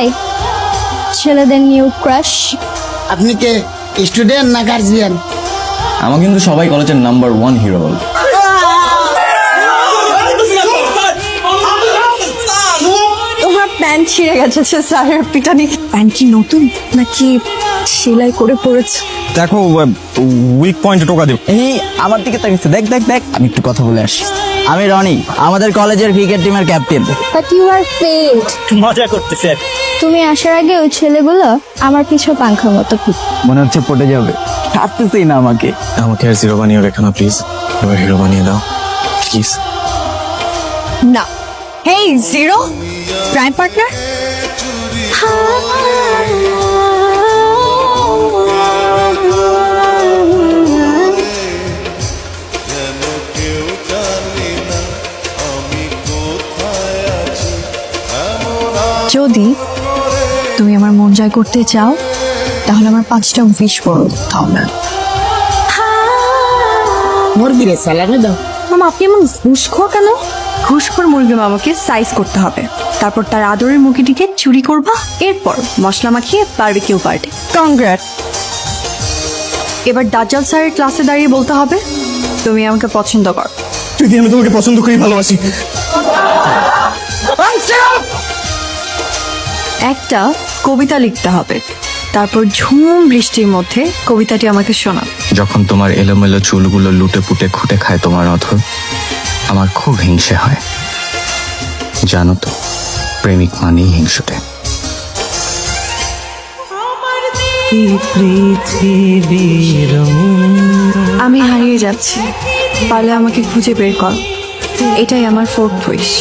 High ছেলেদের new crush. আপনি কে? Student না গার্জিয়ান আমার কিন্তু সবাই কলেজের নাম্বার ওয়ান হিরো ছিঁড়ে গেছে সে স্যারের পিটানি প্যান্ট কি নতুন? নাকি সেলাই করে পড়েছে? দেখো উইক পয়েন্টে টোকা দেব। এই আমার দিকে তাকিয়েছে। দেখ দেখ দেখ আমি একটু কথা বলে আসি আমি রনি আমাদের কলেজের ক্রিকেট টিমের captain but you are fed মজা করতেছে। কি। তুমি আসার আগে ওই ছেলেগুলো আমার পিছু পাংখার মতো খুব। মনে হচ্ছে পড়ে যাবে। ছাড়তেছেই না আমাকে। আমাকে আর জিরো বানিয়ে রেখো না প্লিজ এবার হিরো বানিয়ে দাও। প্লিজ না। হেই জিরো? প্রাইম পার্টনার যদি তুমি আমার মন জয় করতে চাও তাহলে আমার পাঁচটা উইশ পড়ো তাহলে মুরগিরে সালামি দাও। মামা আপনি এমন ঘুষখোর কেন? ঘুষখোর মুরগি মামাকে সাইজ করতে হবে। তারপর তার আদরের মুরগিটিকে চুরি করবা। এরপর মশলা মাখিয়ে বারবিকিউ পার্টি কংগ্রেট এবার দাজ্জাল স্যারের ক্লাসে দাঁড়িয়ে বলতে হবে তুমি আমাকে পছন্দ কর। যদি আমি তোমাকে পছন্দ করি ভালোবাসি। একটা কবিতা লিখতে হবে। তারপর ঝুম বৃষ্টির মধ্যে কবিতাটি আমাকে শোনা যখন তোমার এলোমেলো চুলগুলো লুটে পুটে খুঁটে খায় তোমার অথর হিংসে হয়। জানো তো প্রেমিক মানেই হিংসুটে। আমি হারিয়ে যাচ্ছি। পারলে আমাকে খুঁজে বের কর। এটাই আমার ফোর্থ উইশ